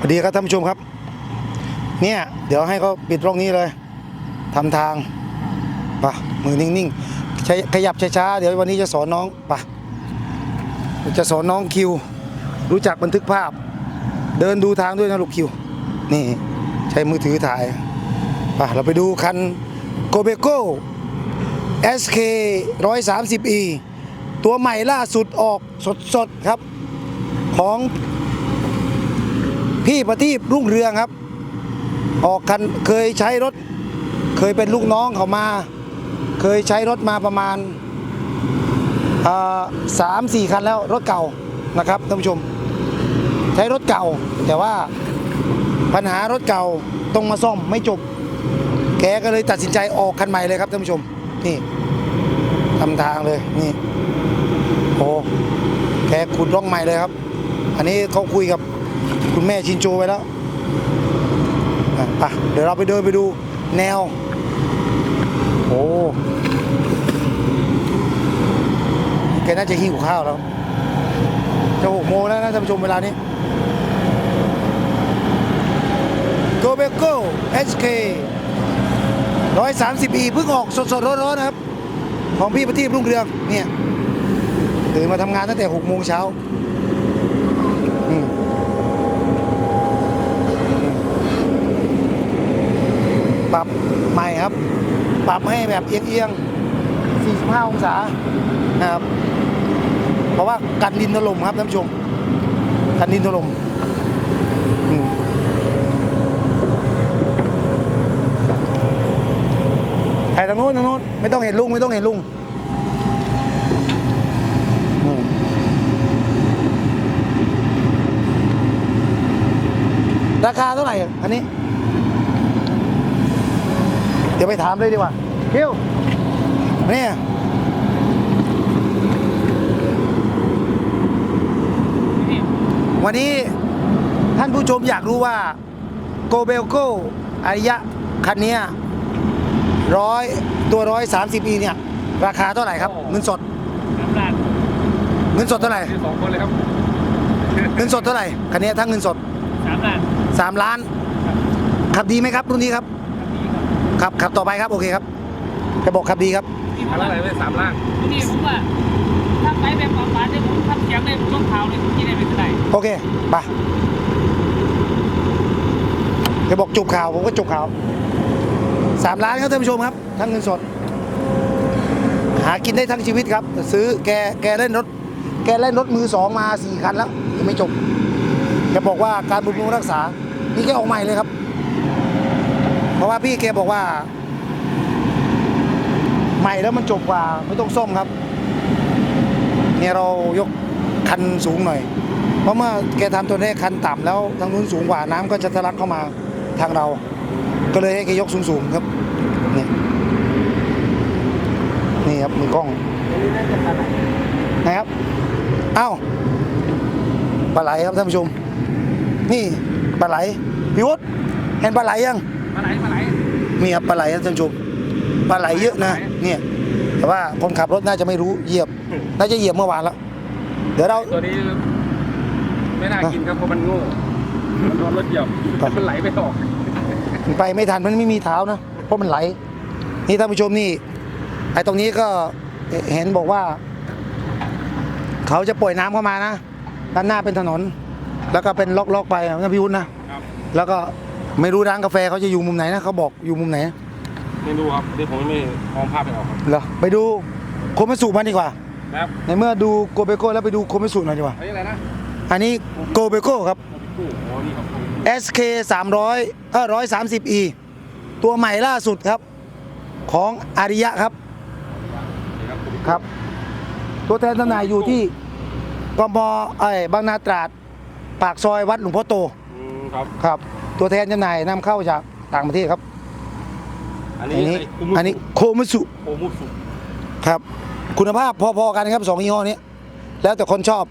สวัสดีครับท่านผู้ชมครับ เนี่ยเดี๋ยวให้เขาปิดร่องนี้เลยทำทางไปะมือนิ่งๆใช้ขยับช้าๆเดี๋ยววันนี้จะสอนน้องไปะจะสอนน้องคิว รู้จักบันทึกภาพ เดินดูทางด้วยนะลูกคิว นี่ใช้มือถือถ่ายไปเราไปดูคันโกเบโก้ SK 130e ตัวใหม่ล่าสุดออกสดๆครับ ของ พี่ประทีปรุ่งเรืองครับ ออกคันเคยใช้รถ เคยเป็นลูกน้องเขามา เคยใช้รถมาประมาณสามสี่คันแล้วรถเก่านะครับท่านผู้ชม ใช้รถเก่า แต่ว่าปัญหารถเก่าต้องมาซ่อมไม่จบ แกก็เลยตัดสินใจออกคันใหม่เลยครับท่านผู้ชมนี่ทำทางเลยนี่โอ้แกขุดร่องใหม่เลยครับ อันนี้เขาคุยกับ คุณแม่ชินโจไว้แล้วอะไปเดี๋ยวเราไปเดินไปดูแนว โอ้แกน่าจะหิวข้าวแล้ว จะหกโมงแล้วนะท่านผู้ชมเวลานี้โกเบโก้ SK 130 e เพิ่งออกสดๆร้อนๆนะครับ ของพี่ประทีปรุ่งเรืองเนี่ยตื่นมาทำงานตั้งแต่6โมงเช้าอืมปรับใหม่ครับ ปรับให้แบบเอียงๆ45 องศานะครับ เพราะว่ากันดินถล่มครับท่านผู้ชม กันดินถล่มอืมถ่ายทางโน้นทางโน้นไม่ต้องเห็นลุงไม่ต้องเห็นลุงราคาเท่าไหร่อันนี้ เดี๋ยวไปถามเลยดีกว่าคิวนี่วันนี้ท่านผู้ชมอยากรู้ว่าโกเบลโกอริยะคันเนี้ยร้อยตัวร้อยสามสิบปีเนี่ย ราคาเท่าไหร่ครับเงินสดน้ำลาดเงินสดเท่าไหร่คือสองคนเลยครับเงินสดเท่าไหร่คันเนี้ยทั้งเงินสดสามลาดสามล้าน ขับดีไหมครับรุ่นนี้ครับ ครับดีครับขับขับต่อไปครับโอเคครับจะบอกขับดีครับที่ผอะมไรว่าไม่สามล่างที่ผมว่าถ้าไปแบบหวานๆเนี่ยผมทำเสียงเลยผมต้องเท้าเลยผมที่ได้ไม่เป็นไรโอเคไปจะบอกจบข่าวผมก็จบข่าวสามล้านครับท่านผู้ชมครับ ทั้งเงินสด หากินได้ทั้งชีวิตครับ ซื้อแกแกเล่นรถ แกเล่นรถมือสองมาสี่คันแล้วยังไม่จบแกบอกว่าการบำรุงรักษานี่แกออกใหม่เลยครับ เพราะว่าพี่แกบอกว่า ใหม่แล้วมันจบกว่าไม่ต้องซ่อมครับ เนี่ยเรายกคันสูงหน่อย เพราะเมื่อแกทำตัวแรกคันต่ำแล้วทางนู้นสูงกว่าน้ำก็จะทะลักเข้ามาทางเรา ก็เลยให้แกยกสูงๆครับนี่นี่ครับมือกล้องนะครับเอ้าปลาไหลครับท่านผู้ชม นี่ปลาไหลพี่วุฒิเห็นปลาไหลยัง มาไหลมาไหลมีครับปลาไหลครับท่านผู้ชมปลาไหลเยอะนะเนี่ยแต่ว่าคนขับรถน่าจะไม่รู้เหยียบ น่าจะเหยียบเมื่อวานแล้ว เดี๋ยวเราตัวนี้ไม่น่ากินครับเพราะมันโง่มันโดนรถเหยียบครับมันไหลไปออกมันไปไม่ทันมันไม่มีเท้านะเพราะมันไหล นี่ท่านผู้ชมนี่ไอ้ตรงนี้ก็เห็นบอกว่า เขาจะปล่อยน้ำเข้ามานะด้านหน้าเป็นถนน แล้วก็เป็นล็อกๆไปนะพี่วุฒินะครับแล้วก็ ไม่รู้ร้านกาแฟเขาจะอยู่มุมไหนนะเขาบอกอยู่มุมไหนไม่รู้ครับเดี๋ยวผมไม่มองภาพไม่ออกครับเหรอไปดูโคเมสุมันดีกว่า ครับ ในเมื่อดูโกเบโกแล้วไปดูโคเมสุหน่อยดีกว่า อันนี้อะไรนะอันนี้โกเบโกครับ กู้โอ้นี่ครับ SK 300เออ130 e ตัวใหม่ล่าสุดครับของอาริยะครับนี่ครับ ครับ ตัวแทนจำหน่ายอยู่ที่กมไอ้ยบางนาตราด ปากซอยวัดหลวงพ่อโต อืมครับ ครับ ตัวแทนจำหน่ายนำเข้าจากต่างประเทศครับ อันอันนี้นี้คุมุอันนี้โคมุสุโคมุสุครับ คุณภาพพอๆกันครับสองยี่ห้อนี้ แล้วแต่คนชอบ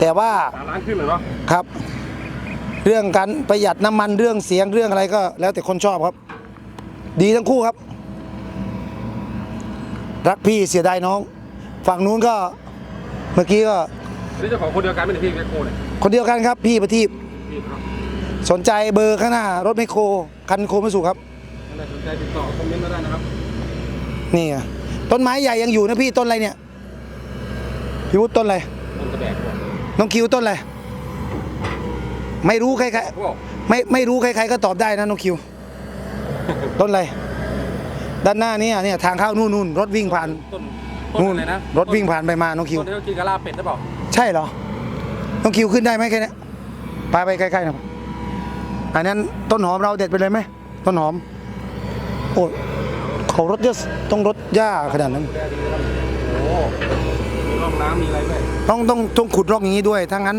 แต่ว่า สามล้านขึ้นเลยเนาะครับ เรื่องการประหยัดน้ำมันเรื่องเสียงเรื่องอะไรก็ แล้วแต่คนชอบครับ ดีทั้งคู่ครับ รักพี่เสียดายน้อง ฝั่งนู้นก็เมื่อกี้ก็อันนี้เจ้าของคนเดียวกันไม่ได้พี่แมคโครเนี่ยคนเดียวกันครับ พี่ประทีปพี่ครับ สนใจเบอร์ข้างหน้ารถไมคโครคันโคมาสุครับท่านใดสนใจติดต่อคอมเมนต์มาได้นะครับนี่ไงต้นไม้ใหญ่ยังอยู่นะพี่ต้นอะไรเนี่ยพี่วุฒิต้นอะไรต้นกระแบกพวกน้องคิวต้นอะไรไม่รู้ใครพวกๆไม่ไม่รู้ใครๆก็ตอบได้นะน้องคิว ต้นอะไร ด้านหน้านี่เนี่ยทางเข้านู่นนู่นรถวิ่งผ่านต้นต้นนู่นอะไรนะรถวิ่งผ่านไปมาน้องคิว ต้นที่เขากินกะลาเป็ดหรือเปล่า ใช่เหรอ น้องคิวขึ้นได้ไหมแค่เนี้ยไปไปใกล้ๆหน่อย อันนั้นต้นหอมเราเด็ดไปเลยไหมต้นหอม โอ้ยเขารถเยอะต้องรถหญ้าขนาดนั้นแดดีนะครับโอ้มีร่องน้ำมีอะไรด้วยต้องต้องต้องขุดร่องอย่างนี้ด้วยถ้างั้น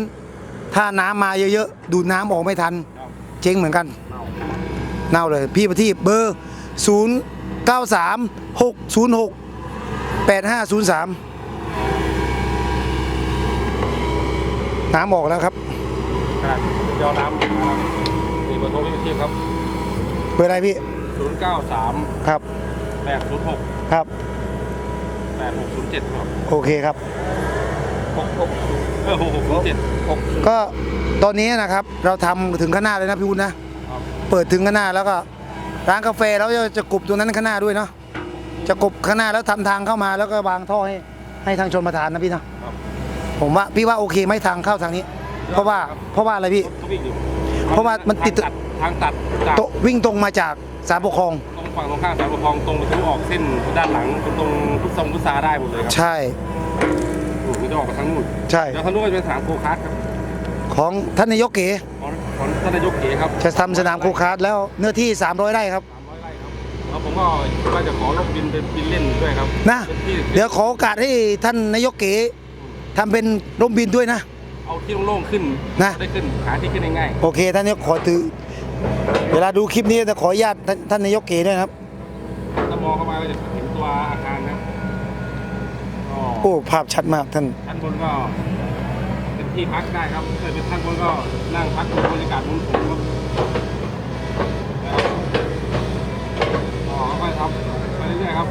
ถ้าน้ำมาเยอะๆดูดน้ำออกไม่ทัน เจ๊งเหมือนกันเน่าเน่าเลยพี่ประทีปเบอร์ 0 9 3 6 0 6 8 5 0 3 น้ำออกแล้วครับขนาดยอน้ำ นะครับนี่เบอร์โทรพี่เทียบครับเบอร์อะไรพี่093ครับ806ครับ8607ครับโอเคครับ66เออ6607 6ก็ตอนนี้นะครับเราทำถึงข้างหน้าเลยนะพี่วุฒินะเปิดถึงข้างหน้าแล้วก็ร้านกาแฟเราจะจะกบตรงนั้นข้างหน้าด้วยเนาะจะกบข้างหน้าแล้วทำทางเข้ามาแล้วก็วางท่อให้ให้ทางชนประธานนะพี่นะครับผมว่าพี่ว่าโอเคไหมทางเข้าทางนี้ เพราะว่าเพราะว่าอะไรพี่ก็วิ่งอยู่ เพราะว่ามันติด ทางตัดทางตัดจากโตะวิ่งตรงมาจากสารปกครอง ตรงฝั่งตรงข้ามสารปกครองตรงไปทะลุออกเส้นด้านหลังตรงพุทธทรงพุทธาได้หมดเลยครับใช่นู่นมันจะออกไปทางนู่นใช่ แล้วทางนู้นก็จะเป็นสนามโคคาร์ดครับของท่านนายกเก๋ของของท่านนายกเก๋ครับจะทำสนามโคคาร์ดแล้วเนื้อที่ 300ไร่ครับ300ไร่ครับแล้วผมก็ว่าจะขอรถบินเป็นบินเล่นด้วยครับนะเป็นที่ เดี๋ยวขอโอกาสให้ท่านนายกเก๋ทำเป็นร่มบินด้วยนะ เอาที่โล่งๆขึ้นนะ ได้ขึ้นหาที่ขึ้นง่ายโอเคท่านนายกขอถือ เวลาดูคลิปนี้จะขออนุญาตท่านท่านนายกเก๋ด้วยนะครับ ๆถ้ามองเข้ามาก็จะเห็นตัวอาคารครับก็โอ้ภาพชัดมากท่าน ชั้นบนก็ เป็นที่พักได้ครับเออเป็นชั้นบนก็นั่งพักดูบรรยากาศมุมสูงครับอ๋อค่อยๆทำไปเรื่อยๆครับ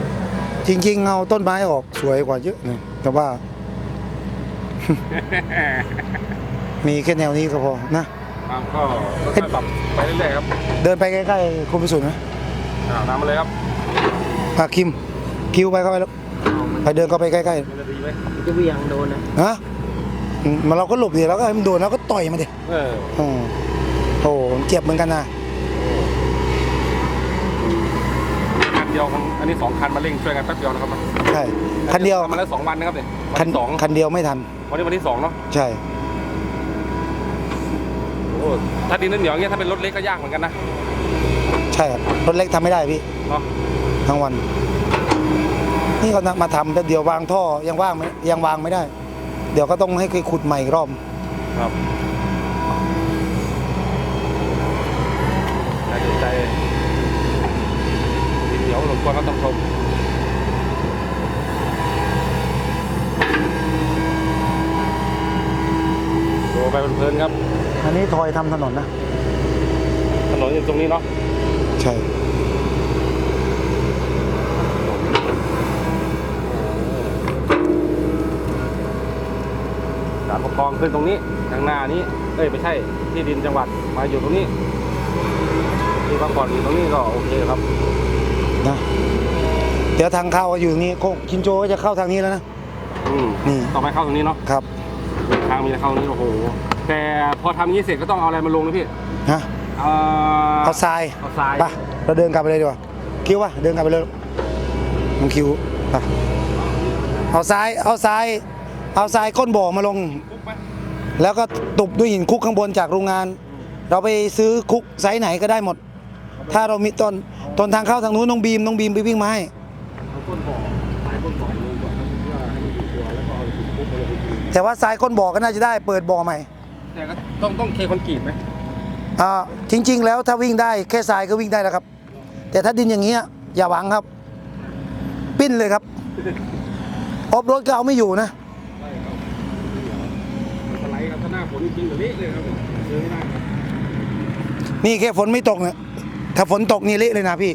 จริงๆเงาต้นไม้ออกสวยกว่าเยอะเลยแต่ว่า มีแค่แนวนี้ก็พอนะครับก็ค่อยๆปรับไปเรื่อยๆครับเดินไปใกล้ๆคุณพิสุทธิ์นะอ่าตามมาเลยครับอะคิม คิวไปเข้าไปแล้ว ไปเดินเข้าไปใกล้มันจะดีไหมจะเวียงโดนนะ ๆฮะอืมมันเราก็หลบดิแล้วก็ให้มันโดนแล้วก็ต่อยมันดิเออ อืมโอ้มันเจ็บเหมือนกันนะ คัน เดียวมันอันนี้สองคันมาเร่งช่วยกันแป๊บเดียวนะครับใช่คันเดียวทำมาแล้วสองวันนะครับเนี่ยวันคันที่สองคันเดียวไม่ทัน วันนี้วันที่สองเนาะใช่ โอ้ถ้าดินเหนียวๆอย่างเงี้ยถ้าเป็นรถเล็กก็ยากเหมือนกันนะใช่ครับรถเล็กทำไม่ได้พี่ เนาะทั้งวัน นี่ก็มาทำแต่เดี๋ยววางท่อยังว่างไหมยังวางไม่ได้ เดี๋ยวก็ต้องให้ขุดใหม่อีกรอบ ครับใจใจ ดินเหนียวหลงกวนก็ต้องชมดูไปเพลินๆครับ อันนี้ทอยทำถนนนะ ถนนอยู่ตรงนี้เนาะ ใช่สารปกครองขึ้นตรงนี้ทางหน้านี้ เอ้ยไม่ใช่ที่ดินจังหวัดมาอยู่ตรงนี้ ที่พักผ่อนอยู่ตรงนี้ก็โอเคครับ นะเดี๋ยวทางเข้าก็อยู่ตรงนี้โคกชินโจก็จะเข้าทางนี้แล้วนะ อืมนี่ ต่อไปเข้าตรงนี้เนาะครับทางมีเข้าตรงนี้โอ้โหแต่พอทำอย่างนี้เสร็จก็ต้องเอาอะไรมาลงนะพี่ฮะเอาเอาทรายเอาทรายไปเราเดินกลับไปเลยดีกว่าคิววะเดินกลับไปเลยมึงคิวไปเอาทรายเอาทรายเอาทรายก้นบ่อมาลง ปุ๊บไปแล้วก็ตุบด้วยหินคุกข้างบนจากโรงงาน เราไปซื้อคุกไซส์ไหนก็ได้หมด ถ้าเรามีต้นต้นทางเข้าทางนู้นน้องบีมน้องบีมไปวิ่งมาให้เอาก้นบ่อสายก้นบ่อลงก่อนนะเพื่อให้มันอยู่ตัวแล้วก็เอาหินปุ๊บไปเลยทีแต่ว่าทรายก้นบ่อก็น่าจะได้เปิดบ่อใหม่แต่ก็ต้องต้องเคคอนกรีตไหมอ่าจริง ๆ แล้วถ้าวิ่งได้แค่ทรายก็วิ่งได้แล้วครับ แต่ถ้าดินอย่างเงี้ยอย่าหวังครับ ปิ้นเลยครับออฟรถก็เอาไม่อยู่นะสไลด์ครับถ้าหน้าฝนจริงๆแบบนี้เลยครับเจอไม่ได้ครับนี่แค่ฝนไม่ตกเนี่ย ถ้าฝนตกนี่เละเลยนะพี่